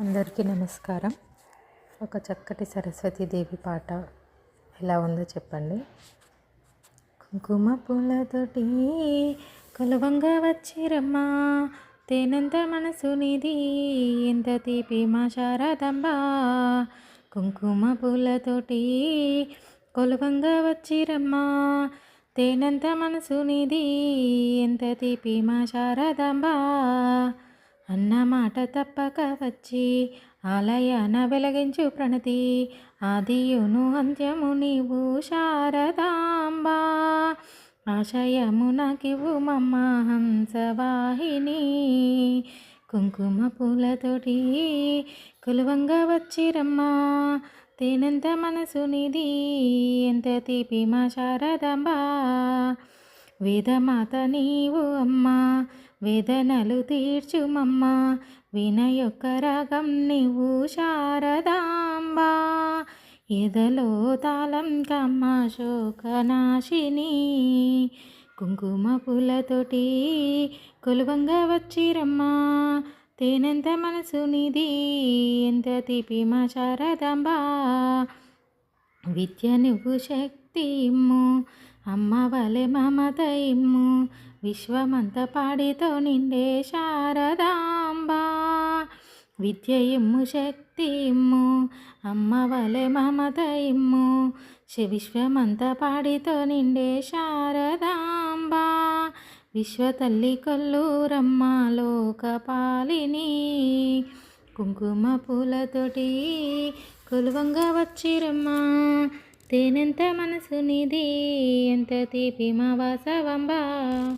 అందరికీ నమస్కారం. ఒక చక్కటి సరస్వతీదేవి పాట ఎలా ఉందో చెప్పండి. కుంకుమ పూలతోటి కొలవంగా వచ్చిరమ్మా తేనంత మనసు నిధి ఎంత తీపి మా శారదంబా. కుంకుమ పూలతోటి కొలవంగా వచ్చిరమ్మా తేనంత మనసు నిధి ఎంత తీపి మా శారదంబా. అన్న మాట తప్పక వచ్చి ఆలయాన వెలగించు ప్రణతి. ఆదియును అంత్యము నీవు శారదాంబా. ఆశయము నాకివు మమ్మ హంసవాహిని. కుంకుమ పూలతోటి కొలువంగా వచ్చిరమ్మా. తేనెంత మనసు నిధి ఎంత తీపి మా శారదాంబా. వేదమాత నీవు అమ్మా వేదనలు తీర్చుమమ్మ. వినయొక్క రగం నీవు శారదాంబా. ఎదలో తాళం కమ్మ శోకనాశిని. కుంకుమ పూలతోటి కొలువంగా వచ్చిరమ్మా. తేనెంత మనసు నిధి ఎంత తీపి మా శారదాంబా. విద్య నువ్వు శక్తి ఇమ్ము అమ్మ వలె మమత ఇమ్ము విశ్వమంత పాడితో నిండే శారదాంబా. విద్య ఇమ్ము శక్తి ఇమ్ము అమ్మ వలె మమత ఇమ్ము విశ్వమంత పాడితో నిండే శారదాంబా. విశ్వతల్లి కొల్లూరమ్మ లోకపాలిని. కుంకుమ పూలతోటి కొలువంగా వచ్చిరమ్మా. తేనెంత మనసు నిధి ఎంత తీపి మా వాసవంబా.